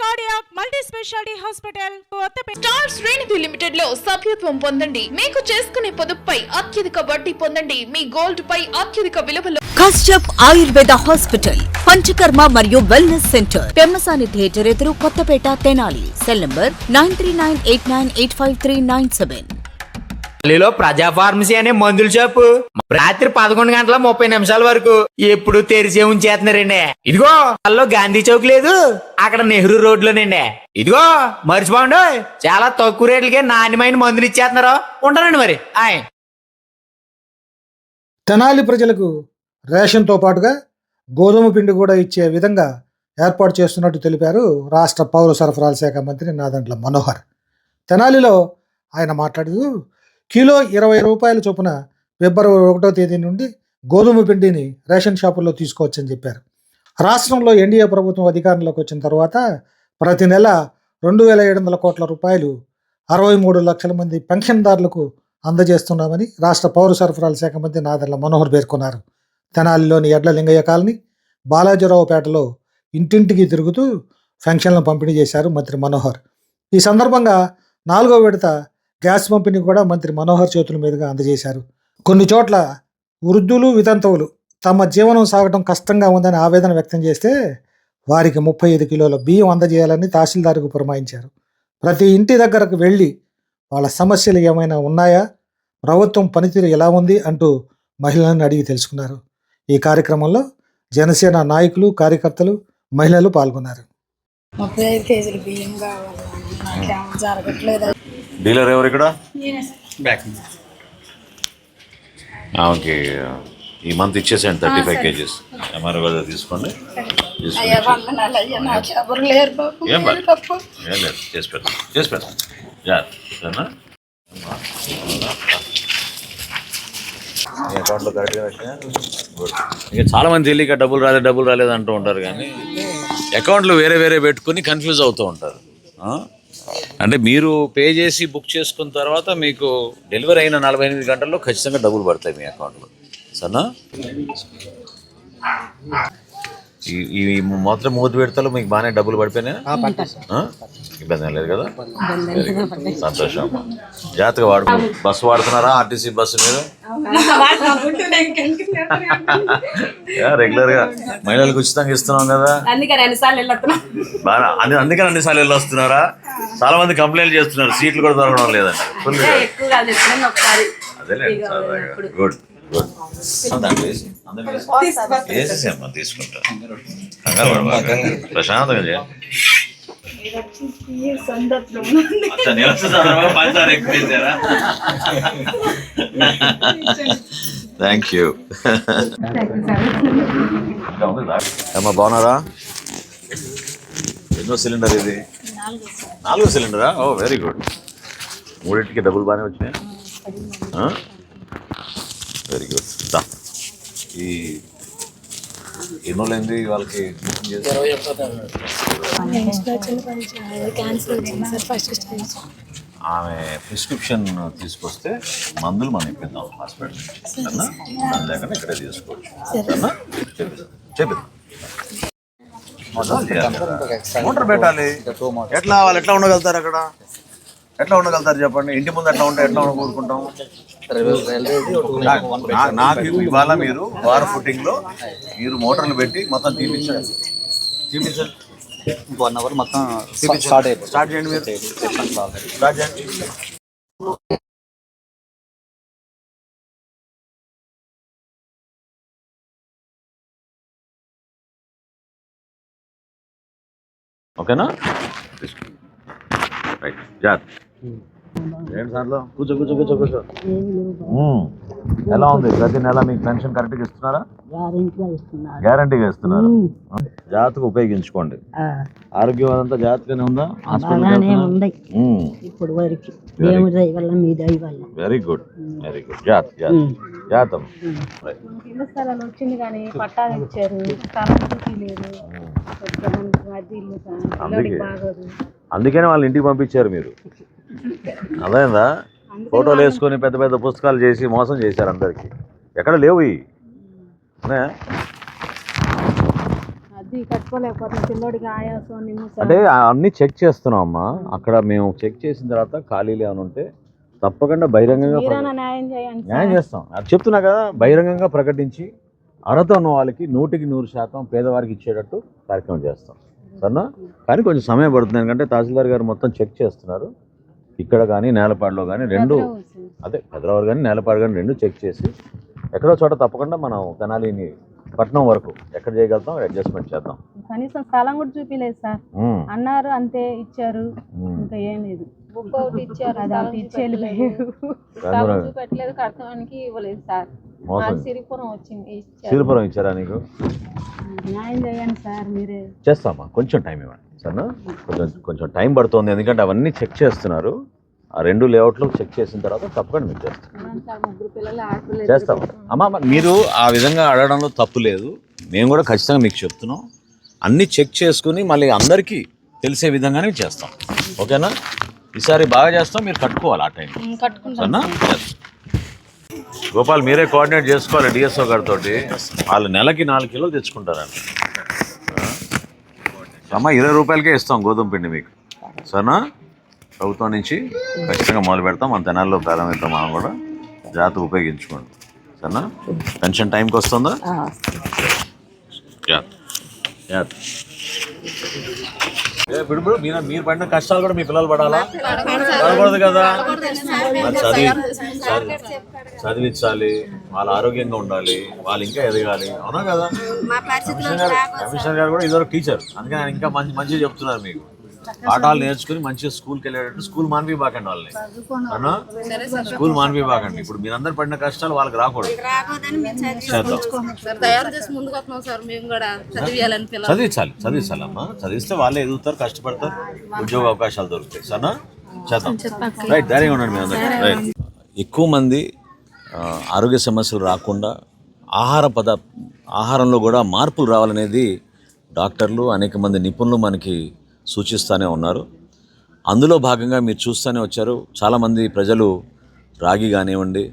Cardiac multi speciality hospital Kothapeta. Star Srinidhi లిమిటెడ్లో సభ్యత్వం పొందండి. మీకు చేసుకునే పొదుపుపై అత్యధిక వడ్డీ పొందండి. మీ గోల్డ్ పై అత్యధిక విలువలో. కశ్యప్ ఆయుర్వేద హాస్పిటల్ పంచకర్మ మరియు వెల్నెస్ సెంటర్ పెమ్మసాని థియేటర్ ఎదురు Kothapeta Tenali. Cell number nine three nine eight nine eight five three nine seven. ఢిల్లీలో ప్రజా ఫార్మసీ అనే మందుల షాపు రాత్రి పదకొండు గంటల ముప్పై నిమిషాల వరకు ఎప్పుడు తెరిచే ఉంచేస్తున్నారండి. ఇదిగో అల్లో గాంధీ చౌక్ లేదు అక్కడ నెహ్రూ రోడ్ లోనండి ఇదిగో మర్చిపోండు చాలా తక్కువ రేట్లకే నాణ్యమైన మందులు ఇచ్చేస్తున్నారు. ఉంటానండి మరి. ఆయ్. తెనాలి ప్రజలకు రేషన్తో పాటుగా గోధుమ పిండి కూడా ఇచ్చే విధంగా ఏర్పాటు చేస్తున్నట్టు తెలిపారు రాష్ట్ర పౌర సరఫరాల శాఖ మంత్రి నాదంట్ల మనోహర్. తెనాలిలో ఆయన మాట్లాడుతూ కిలో ఇరవై రూపాయల చొప్పున ఫిబ్రవరి ఒకటో తేదీ నుండి గోధుమ పిండిని రేషన్ షాపుల్లో తీసుకోవచ్చని చెప్పారు. రాష్ట్రంలో ఎన్డీఏ ప్రభుత్వం అధికారంలోకి వచ్చిన తర్వాత ప్రతి నెల రెండు వేల ఏడు వందల కోట్ల రూపాయలు అరవై మూడు లక్షల మంది పెన్షన్దారులకు అందజేస్తున్నామని రాష్ట్ర పౌర సరఫరాల శాఖ మంత్రి నాదెళ్ళ మనోహర్ పేర్కొన్నారు. తెనాలిలోని ఎడ్ల లింగయ్య కాలనీ బాలాజీరావుపేటలో ఇంటింటికి తిరుగుతూ పెన్షన్లను పంపిణీ చేశారు మంత్రి మనోహర్. ఈ సందర్భంగా నాలుగో విడత గ్యాస్ పంపిణీ కూడా మంత్రి మనోహర్ చేతుల మీదుగా అందజేశారు. కొన్ని చోట్ల వృద్ధులు వితంతువులు తమ జీవనం సాగటం కష్టంగా ఉందని ఆవేదన వ్యక్తం చేస్తే వారికి ముప్పై ఐదు కిలోల బియ్యం అందజేయాలని తహసీల్దార్కు పురమాయించారు. ప్రతి ఇంటి దగ్గరకు వెళ్ళి వాళ్ళ సమస్యలు ఏమైనా ఉన్నాయా? ప్రభుత్వం పనితీరు ఎలా ఉంది? అంటూ మహిళలను అడిగి తెలుసుకున్నారు. ఈ కార్యక్రమంలో జనసేన నాయకులు కార్యకర్తలు మహిళలు పాల్గొన్నారు. ముప్పై ఐదు కేజీలు బియ్యం కావాలి? జరగట్లేదు. డీలర్ ఎవరు ఇక్కడ? ఆమెకి ఈ మంత్ ఇచ్చేసేయండి థర్టీ ఫైవ్ కేజీస్. ఎంఆర్ఓ గారు తీసుకోండి. ఏం లేదు. చేసి పెడతాం. చేసి పెడతాం. జాగ్రత్త సరేనా? మీ అకౌంట్లో కరెక్ట్గా వచ్చినాయా? గుడ్. ఇక చాలా మంది తెలియక డబ్బులు రాలేదు డబ్బులు రాలేదు అంటూ ఉంటారు కానీ అకౌంట్లు వేరే వేరే పెట్టుకుని కన్ఫ్యూజ్ అవుతూ ఉంటారు. ఆ? అంటే మీరు పే చేసి బుక్ చేసుకున్న తర్వాత మీకు డెలివరీ అయిన నలభై ఎనిమిది గంటల్లో ఖచ్చితంగా డబ్బులు పడతాయి మీ అకౌంట్లో. సరేనా? ఈ మొదటి మూడు విడతలు మీకు బాగానే డబ్బులు పడిపోయినాయా? ఆ? ఇబ్బంది ఏం లేదు కదా. సంతోషం అమ్మా. జాగ్రత్తగా వాడు బస్సు వాడుతున్నారా? ఆర్టీసీ బస్సు మీద? రెగ్యులర్గా. మహిళలకు ఉచితంగా ఇస్తున్నాం కదా. బాగా అందుకని అన్ని సార్లు వస్తున్నారా చాలా మంది కంప్లైంట్ చేస్తున్నారు. సీట్లు కూడా దొరకడం లేదండి ఫుల్ గుడ్ గుడ్ వేసేసేమ్మా తీసుకుంటా. ప్రశాంతంగా చేయండి? థ్యాంక్ యూ అమ్మా బాగున్నారా? ఎన్నో సిలిండర్ ఇది? నాలుగో సిలిండరా? ఓ వెరీ గుడ్ మూడింటికి డబ్బులు బాగానే వచ్చినాయి. వెరీ గుడ్ దా. ఈ ఎన్నో లేనిది వాళ్ళకి ఆమె ప్రిస్క్రిప్షన్ తీసుకొస్తే మందులు మనం ఇప్పిద్దాం హాస్పిటల్ నుంచి. దాని లేకుండా ఇక్కడే తీసుకోవచ్చు. చెప్పిద్దాం. మోటార్ పెట్టాలి ఎట్లా వాళ్ళు ఎట్లా ఉండగలుగుతారు అక్కడ? ఎట్లా ఉండగలుగుతారు చెప్పండి? ఇంటి ముందు ఎట్లా ఉంటే ఎట్లా ఉండకూరుకుంటాం? నా- నాకు ఇవాళ మీరు వార్ ఫుటింగ్లో మీరు మోటార్లు పెట్టి మొత్తం తీపించండి తీపించండి వన్ అవర్ మొత్తం స్టార్ట్ స్టార్ట్ చేయండి. మీరు. స్టార్ట్ చేయండి. ఓకేనా? రైట్ జాత్ ఏంటి సార్లో? కూర్చో కూర్చో కూర్చో కూర్చో. మ్మ్. ఎలా ఉంది? ప్రతి నెల మీకు పెన్షన్ కరెక్ట్గా ఇస్తున్నారా? గ్యారంటీగా ఇస్తున్నారు. జాగ్రత్తగా ఉపయోగించుకోండి. ఆరోగ్యం అదంతా జాగ్రత్తగానే ఉందా. ఇప్పుడు వరకు మీ వెరీ గుడ్ వెరీ గుడ్ జాత్ జాత్ ఇల్లు స్థలాలు వచ్చింది కానీ పట్టాలు ఇచ్చారు. అందుకే. అందుకనే వాళ్ళ ఇంటికి పంపించారు మీరు. అదేందా ఫోటోలు వేసుకొని పెద్ద పెద్ద పుస్తకాలు చేసి మోసం చేశారు అందరికి. ఎక్కడ లేవు ఇవి. అంటే అన్ని చెక్ చేస్తున్నాం అమ్మా అక్కడ మేము చెక్ చేసిన తర్వాత ఖాళీలు ఏమైనా ఉంటే తప్పకుండా బహిరంగంగా న్యాయం. చేస్తాం. అది చెప్తున్నా కదా బహిరంగంగా ప్రకటించి అర్హత ఉన్న వాళ్ళకి నూటికి నూరు శాతం పేదవారికి ఇచ్చేటట్టు కార్యక్రమం చేస్తాం. సరేనా? కానీ కొంచెం సమయం పడుతుంది ఎందుకంటే తహసీల్దార్ గారు మొత్తం చెక్ చేస్తున్నారు. ఇక్కడ కానీ నేలపాడులో కానీ రెండు. అదే హైదరాబాద్ కానీ నేలపాడు కానీ రెండు చెక్ చేసి ఎక్కడో చోట తప్పకుండా మనం తెనాలిని పట్నం వరకు ఎక్కడ చేయగలుగుతాం అడ్జస్ట్మెంట్ చేద్దాం. కనీసం స్థలం కూడా చూపిలేదు సార్. అన్నారు అంతే ఇచ్చారు. ఇంకా ఏం లేదు. కట్టడానికి ఇవ్వలేదు సార్. సిరిపురం వచ్చింది ఇచ్చారు. సిరిపురం ఇచ్చారా నీకు? న్యాయం చేయండి సార్ మీరే. చేస్తామా? కొంచెం టైం ఇవ్వండి. సరేనా? కొంచెం కొంచెం టైం పడుతుంది ఎందుకంటే అవన్నీ చెక్ చేస్తున్నారు. ఆ రెండు లేఅవుట్లు చెక్ చేసిన తర్వాత తప్పకుండా మీకు చేస్తాం. చేస్తాం. అమ్మా మీరు ఆ విధంగా అడగడంలో తప్పు లేదు. మేము కూడా ఖచ్చితంగా మీకు చెప్తున్నాం. అన్నీ చెక్ చేసుకుని మళ్ళీ అందరికీ తెలిసే విధంగానే చేస్తాం. ఓకేనా? ఈసారి బాగా చేస్తాం మీరు కట్టుకోవాలి ఆ టైం సరేనా. గోపాల్ మీరే కోఆర్డినేట్ చేసుకోవాలి డిఎస్ఓ గారితో వాళ్ళు నెలకి నాలుగు కిలోలు తెచ్చుకుంటారండి అమ్మ ఇరవై రూపాయలకే ఇస్తాం గోధుమ పిండి మీకు. సరేనా? ప్రభుత్వం నుంచి ఖచ్చితంగా మొదలు పెడతాం. మన తెనాల్లో ప్రారంభిస్తాం మనం కూడా. జాగ్రత్త ఉపయోగించుకోండి. సరేనా? పెన్షన్ టైంకి వస్తుందా? జాగ్రత్త. జాగ్రత్త. ఇప్పుడు ఇప్పుడు మీరు మీరు పడిన కష్టాలు కూడా మీ పిల్లలు పడాలా? పడకూడదు. కదా? చదివి చదివి- చదివించాలి. వాళ్ళ ఆరోగ్యంగా ఉండాలి. వాళ్ళు ఇంకా ఎదగాలి. అవునా కదా? కమిషనర్ గారు కమిషనర్ గారు కూడా ఇదొక టీచర్. అందుకని ఆయన ఇంకా మంచి మంచిగా చెప్తున్నారు మీకు. పాఠాలు నేర్చుకుని మంచిగా స్కూల్కి వెళ్ళేటట్టు స్కూల్ మానిపిబాకండి వాళ్ళని. అవునా స్కూల్ మానిపిబాకండి ఇప్పుడు మీరందరు పడిన కష్టాలు వాళ్ళకి రాకూడదు. చేద్దాం. తయారు చేసి ముందుకు వస్తున్నాం సార్. మేము కూడా చదివేయాలని పిల్లలు. చదివించాలి చదివించాలి అమ్మా చదివిస్తే వాళ్ళే ఎదుగుతారు కష్టపడతారు ఉద్యోగ అవకాశాలు దొరుకుతాయి. సరేనా? చేద్దాం. రైట్ ధైర్యంగా ఉండండి మీ అందరూ. రైట్. ఎక్కువ మంది ఆరోగ్య సమస్యలు రాకుండా ఆహార పద ఆహారంలో కూడా మార్పులు రావాలనేది డాక్టర్లు అనేక మంది నిపుణులు మనకి సూచిస్తూనే ఉన్నారు. అందులో భాగంగా మీరు చూస్తూనే వచ్చారు. చాలామంది ప్రజలు రాగి కానివ్వండి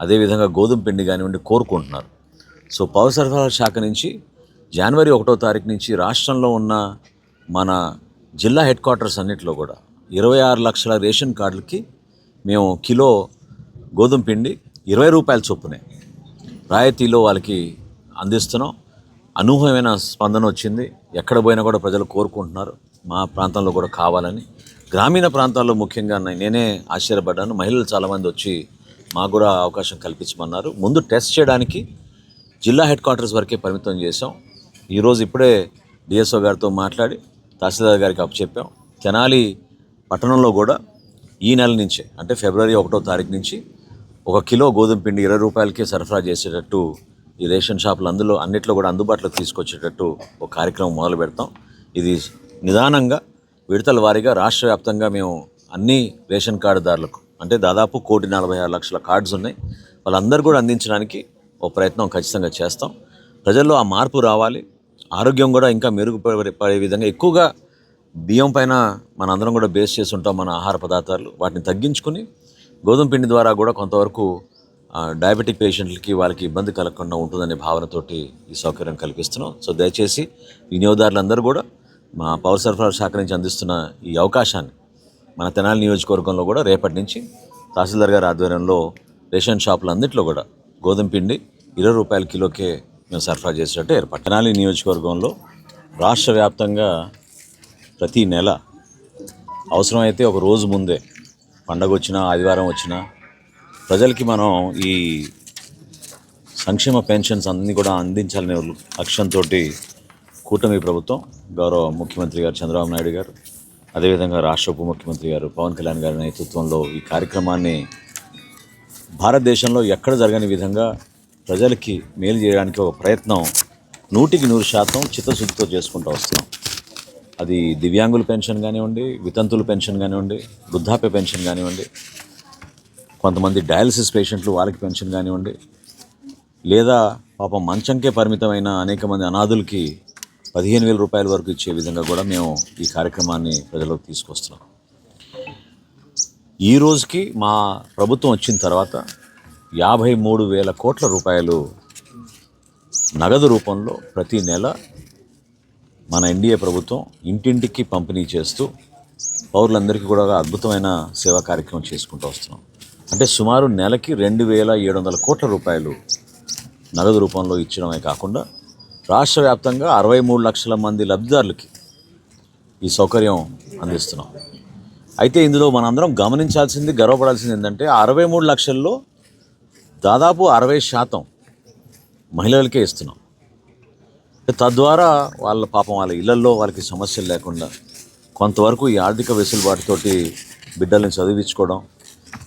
అదేవిధంగా గోధుమ పిండి కానివ్వండి కోరుకుంటున్నారు. సో పౌర సరఫరాల శాఖ నుంచి జనవరి ఒకటో తారీఖు నుంచి రాష్ట్రంలో ఉన్న మన జిల్లా హెడ్ క్వార్టర్స్ అన్నింటిలో కూడా ఇరవై ఆరు లక్షల రేషన్ కార్డులకి మేము కిలో గోధుమ పిండి ఇరవై రూపాయల చొప్పునే రాయితీలో వాళ్ళకి అందిస్తున్నాం. అనూహ్యమైన స్పందన వచ్చింది. ఎక్కడ పోయినా కూడా ప్రజలు కోరుకుంటున్నారు. మా ప్రాంతంలో కూడా కావాలని. గ్రామీణ ప్రాంతాల్లో ముఖ్యంగా నేనే ఆశ్చర్యపడ్డాను. మహిళలు చాలామంది వచ్చి మాకు కూడా అవకాశం కల్పించమన్నారు. ముందు టెస్ట్ చేయడానికి జిల్లా హెడ్ క్వార్టర్స్ వరకే పరిమితం చేశాం. ఈరోజు ఇప్పుడే డిఎస్ఓ గారితో మాట్లాడి తహసీల్దార్ గారికి అప్పచెప్పాం తెనాలి పట్టణంలో కూడా ఈ నెల నుంచే అంటే ఫిబ్రవరి ఒకటో తారీఖు నుంచి ఒక కిలో గోధుమ పిండి ఇరవై రూపాయలకే సరఫరా చేసేటట్టు ఈ రేషన్ షాపులు అందులో అన్నిట్లో కూడా అందుబాటులోకి తీసుకొచ్చేటట్టు ఒక కార్యక్రమం మొదలు పెడతాం ఇది నిదానంగా విడతల వారీగా రాష్ట్ర వ్యాప్తంగా మేము అన్ని రేషన్ కార్డుదారులకు అంటే దాదాపు కోటి నలభై ఆరు లక్షల కార్డ్స్ ఉన్నాయి. వాళ్ళందరూ కూడా అందించడానికి ఓ ప్రయత్నం ఖచ్చితంగా చేస్తాం. ప్రజల్లో ఆ మార్పు రావాలి. ఆరోగ్యం కూడా ఇంకా మెరుగుపడే విధంగా ఎక్కువగా బియ్యం పైన మనందరం కూడా బేస్ చేసి ఉంటాం మన ఆహార పదార్థాలు. వాటిని తగ్గించుకుని గోధుమ పిండి ద్వారా కూడా కొంతవరకు డయాబెటిక్ పేషెంట్లకి వాళ్ళకి ఇబ్బంది కలగకుండా ఉంటుందనే భావనతోటి ఈ సౌకర్యం కల్పిస్తున్నాం. సో దయచేసి వినియోగదారులందరూ కూడా మా పౌర సరఫరా శాఖ నుంచి అందిస్తున్న ఈ అవకాశాన్ని మన తెనాలి నియోజకవర్గంలో కూడా రేపటి నుంచి తహసీల్దార్ గారి ఆధ్వర్యంలో రేషన్ షాపులు అన్నింటిలో కూడా గోధుమ పిండి ఇరవై రూపాయల కిలోకే మేము సరఫరా చేసేటట్టు ఏర్పాటు. తెనాలి నియోజకవర్గంలో రాష్ట్ర వ్యాప్తంగా ప్రతి నెల అవసరమైతే ఒక రోజు ముందే పండగ వచ్చినా ఆదివారం వచ్చినా ప్రజలకి మనం ఈ సంక్షేమ పెన్షన్స్ అన్నీ కూడా అందించాలనే లక్ష్యంతో కూటమి ప్రభుత్వం గౌరవ ముఖ్యమంత్రి గారు చంద్రబాబు నాయుడు గారు అదేవిధంగా రాష్ట్ర ఉప ముఖ్యమంత్రి గారు పవన్ కళ్యాణ్ గారి నేతృత్వంలో ఈ కార్యక్రమాన్ని భారతదేశంలో ఎక్కడ జరగని విధంగా ప్రజలకి మేలు చేయడానికి ఒక ప్రయత్నం నూటికి నూరు శాతం చిత్తశుద్ధితో చేసుకుంటూ వస్తున్నాం. అది దివ్యాంగుల పెన్షన్ కానివ్వండి వితంతుల పెన్షన్ కానివ్వండి వృద్ధాప్య పెన్షన్ కానివ్వండి కొంతమంది డయాలసిస్ పేషెంట్లు వాళ్ళకి పెన్షన్ కానివ్వండి లేదా పాపం మంచంకే పరిమితమైన అనేక మంది అనాథులకి పదిహేను వేల రూపాయల వరకు ఇచ్చే విధంగా కూడా మేము ఈ కార్యక్రమాన్ని ప్రజలకు తీసుకొస్తున్నాం. ఈ రోజుకి మా ప్రభుత్వం వచ్చిన తర్వాత యాభై మూడు వేల కోట్ల రూపాయలు నగదు రూపంలో ప్రతి నెల మన ఎన్డీఏ ప్రభుత్వం ఇంటింటికి పంపిణీ చేస్తూ పౌరులందరికీ కూడా అద్భుతమైన సేవా కార్యక్రమం చేసుకుంటూ వస్తున్నాం. అంటే సుమారు నెలకి రెండు వేల ఏడు వందల కోట్ల రూపాయలు నగదు రూపంలో ఇచ్చడమే కాకుండా రాష్ట్ర వ్యాప్తంగా అరవై మూడు లక్షల మంది లబ్ధిదారులకి ఈ సౌకర్యం అందిస్తున్నాం. అయితే ఇందులో మనందరం గమనించాల్సింది గర్వపడాల్సింది ఏంటంటే అరవై మూడు లక్షల్లో దాదాపు అరవై శాతం మహిళలకే ఇస్తున్నాం. తద్వారా వాళ్ళ పాపం వాళ్ళ ఇళ్ళల్లో వాళ్ళకి సమస్యలు లేకుండా కొంతవరకు ఈ ఆర్థిక వెసులుబాటుతోటి బిడ్డల్ని చదివించుకోవడం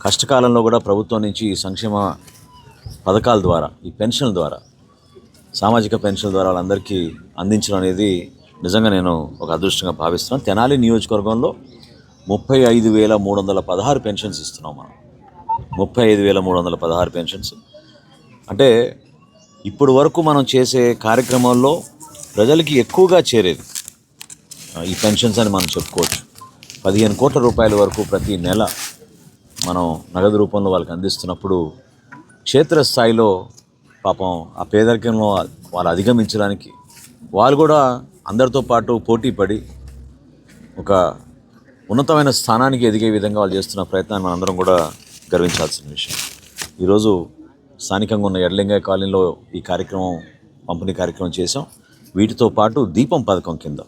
కష్టకాలంలో కూడా ప్రభుత్వం నుంచి ఈ సంక్షేమ పథకాల ద్వారా ఈ పెన్షన్ల ద్వారా సామాజిక పెన్షన్ ద్వారా వాళ్ళందరికీ అందించడం అనేది నిజంగా నేను ఒక అదృష్టంగా భావిస్తున్నాను. తెనాలి నియోజకవర్గంలో ముప్పై ఐదు వేల మూడు వందల పదహారు పెన్షన్స్ ఇస్తున్నాం మనం. ముప్పై ఐదు వేల మూడు వందల పదహారు పెన్షన్స్. అంటే ఇప్పుడు వరకు మనం చేసే కార్యక్రమాల్లో ప్రజలకి ఎక్కువగా చేరేది. ఈ పెన్షన్స్ అని మనం చెప్పుకోవచ్చు. పదిహేను కోట్ల రూపాయల వరకు ప్రతి నెల మనం నగదు రూపంలో వాళ్ళకి అందిస్తున్నప్పుడు క్షేత్రస్థాయిలో పాపం ఆ పేదరికంలో వాళ్ళు అధిగమించడానికి వాళ్ళు కూడా అందరితో పాటు పోటీ పడి ఒక ఉన్నతమైన స్థానానికి ఎదిగే విధంగా వాళ్ళు చేస్తున్న ప్రయత్నాన్ని మనందరం కూడా గర్వించాల్సిన విషయం. ఈరోజు స్థానికంగా ఉన్న ఎడ్లింగయ్య కాలనీలో ఈ కార్యక్రమం పంపిణీ కార్యక్రమం చేసాం వీటితో పాటు దీపం పథకం కింద.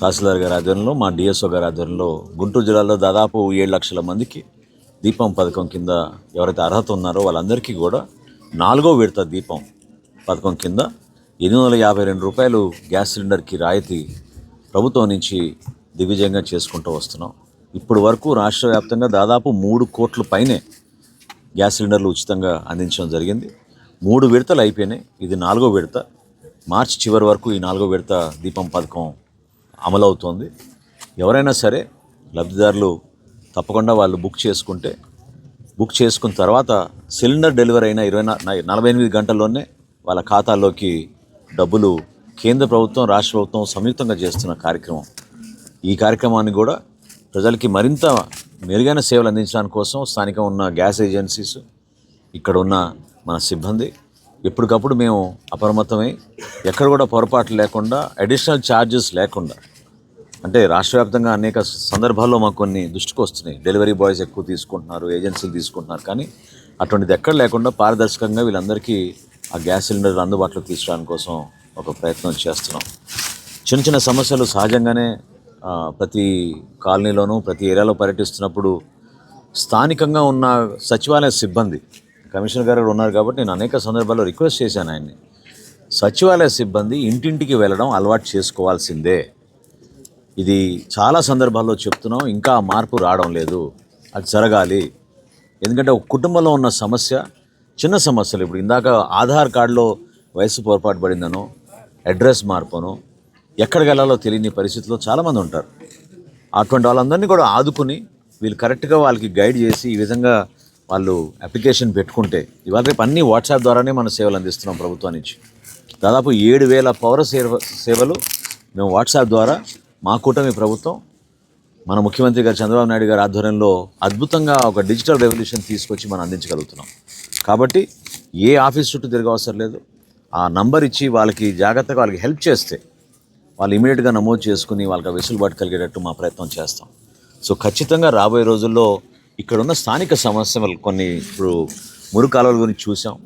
తహసీల్దార్ గారి ఆధ్వర్యంలో మా డిఎస్ఓ గారి ఆధ్వర్యంలో గుంటూరు జిల్లాలో దాదాపు ఏడు లక్షల మందికి దీపం పథకం కింద ఎవరైతే అర్హత ఉన్నారో వాళ్ళందరికీ కూడా నాలుగో విడత దీపం పథకం కింద ఎనిమిది వందల యాభై రెండు రూపాయలు గ్యాస్ సిలిండర్కి రాయితీ ప్రభుత్వం నుంచి దిగ్విజయంగా చేసుకుంటూ వస్తున్నాం. ఇప్పుడు వరకు రాష్ట్ర వ్యాప్తంగా దాదాపు మూడు కోట్ల పైనే గ్యాస్ సిలిండర్లు ఉచితంగా అందించడం జరిగింది. మూడు విడతలు అయిపోయినాయి. ఇది నాలుగో విడత. మార్చి చివరి వరకు ఈ నాలుగో విడత దీపం పథకం అమలవుతోంది. ఎవరైనా సరే లబ్ధిదారులు తప్పకుండా వాళ్ళు బుక్ చేసుకుంటే బుక్ చేసుకున్న తర్వాత సిలిండర్ డెలివరీ అయిన ఇరవై నలభై ఎనిమిది గంటల్లోనే వాళ్ళ ఖాతాల్లోకి డబ్బులు కేంద్ర ప్రభుత్వం రాష్ట్ర ప్రభుత్వం సంయుక్తంగా చేస్తున్న కార్యక్రమం. ఈ కార్యక్రమాన్ని కూడా ప్రజలకి మరింత మెరుగైన సేవలు అందించడానికి కోసం స్థానికం ఉన్న గ్యాస్ ఏజెన్సీస్ ఇక్కడ ఉన్న మన సిబ్బంది ఎప్పటికప్పుడు మేము అప్రమత్తమై ఎక్కడ కూడా పొరపాట్లు లేకుండా అడిషనల్ ఛార్జెస్ లేకుండా అంటే రాష్ట్ర వ్యాప్తంగా అనేక సందర్భాల్లో మాకు కొన్ని దృష్టికి వస్తున్నాయి. డెలివరీ బాయ్స్ ఎక్కువ తీసుకుంటున్నారు ఏజెన్సీలు తీసుకుంటున్నారు. కానీ అటువంటిది ఎక్కడ లేకుండా పారదర్శకంగా వీళ్ళందరికీ ఆ గ్యాస్ సిలిండర్లు అందుబాటులోకి తీసుకురావడం కోసం ఒక ప్రయత్నం చేస్తున్నాం. చిన్న చిన్న సమస్యలు సహజంగానే ప్రతి కాలనీలోనూ ప్రతి ఏరియాలో పర్యటిస్తున్నప్పుడు స్థానికంగా ఉన్న సచివాలయ సిబ్బంది కమిషనర్ గారు ఉన్నారు కాబట్టి నేను అనేక సందర్భాల్లో రిక్వెస్ట్ చేశాను ఆయన్ని. సచివాలయ సిబ్బంది ఇంటింటికి వెళ్ళడం అలవాటు చేసుకోవాల్సిందే. ఇది చాలా సందర్భాల్లో చెప్తున్నాం ఇంకా మార్పు రావడం లేదు అది జరగాలి. ఎందుకంటే ఒక కుటుంబంలో ఉన్న సమస్య చిన్న సమస్యలు. ఇప్పుడు ఇందాక ఆధార్ కార్డులో వయసు పొరపాటు పడిందనో అడ్రస్ మార్పునో ఎక్కడికి వెళ్ళాలో తెలియని పరిస్థితిలో చాలామంది ఉంటారు. అటువంటి వాళ్ళందరినీ కూడా ఆదుకుని వీళ్ళు కరెక్ట్గా వాళ్ళకి గైడ్ చేసి ఈ విధంగా వాళ్ళు అప్లికేషన్ పెట్టుకుంటే ఇవాళ రేపు అన్ని వాట్సాప్ ద్వారానే మన సేవలు అందిస్తున్నాం ప్రభుత్వం నుంచి దాదాపు ఏడు వేల పౌర సేవ సేవలు మేము వాట్సాప్ ద్వారా మా కూటమి ప్రభుత్వం మన ముఖ్యమంత్రి గారు చంద్రబాబు నాయుడు గారి ఆధ్వర్యంలో అద్భుతంగా ఒక డిజిటల్ రెవల్యూషన్ తీసుకొచ్చి మనం అందించగలుగుతున్నాం. కాబట్టి ఏ ఆఫీస్ చుట్టూ తిరగవసరం లేదు. ఆ నంబర్ ఇచ్చి వాళ్ళకి జాగ్రత్తగా వాళ్ళకి హెల్ప్ చేస్తే వాళ్ళు ఇమీడియట్గా నమోదు చేసుకుని వాళ్ళకి వెసులుబాటు కలిగేటట్టు మా ప్రయత్నం చేస్తాం. సో ఖచ్చితంగా రాబోయే రోజుల్లో ఇక్కడ ఉన్న స్థానిక సమస్యలు కొన్ని ఇప్పుడు మురుగు కాలువల గురించి చూసాం.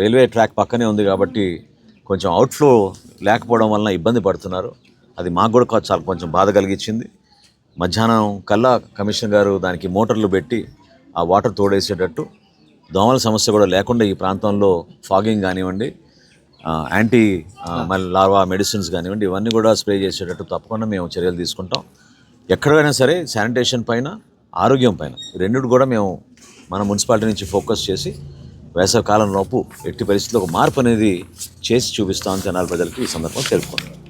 రైల్వే ట్రాక్ పక్కనే ఉంది కాబట్టి కొంచెం అవుట్ఫ్లో లేకపోవడం వలన ఇబ్బంది పడుతున్నారు. అది మాకు కూడా చాలా కొంచెం బాధ కలిగించింది. మధ్యాహ్నం కల్లా కమిషనర్ గారు దానికి మోటార్లు పెట్టి ఆ వాటర్ తోడేసేటట్టు దోమల సమస్య కూడా లేకుండా ఈ ప్రాంతంలో ఫాగింగ్ కానివ్వండి యాంటీ మళ్ళీ లార్వా మెడిసిన్స్ కానివ్వండి ఇవన్నీ కూడా స్ప్రే చేసేటట్టు తప్పకుండా మేము చర్యలు తీసుకుంటాం. ఎక్కడైనా సరే శానిటేషన్ పైన ఆరోగ్యం పైన ఈ రెండిటి కూడా మేము మన మున్సిపాలిటీ నుంచి ఫోకస్ చేసి వేసవి ఎట్టి పరిస్థితుల్లో ఒక మార్పు అనేది చేసి చూపిస్తామని తెనాలి ప్రజలకి ఈ సందర్భంగా తెలుపుకుంటాం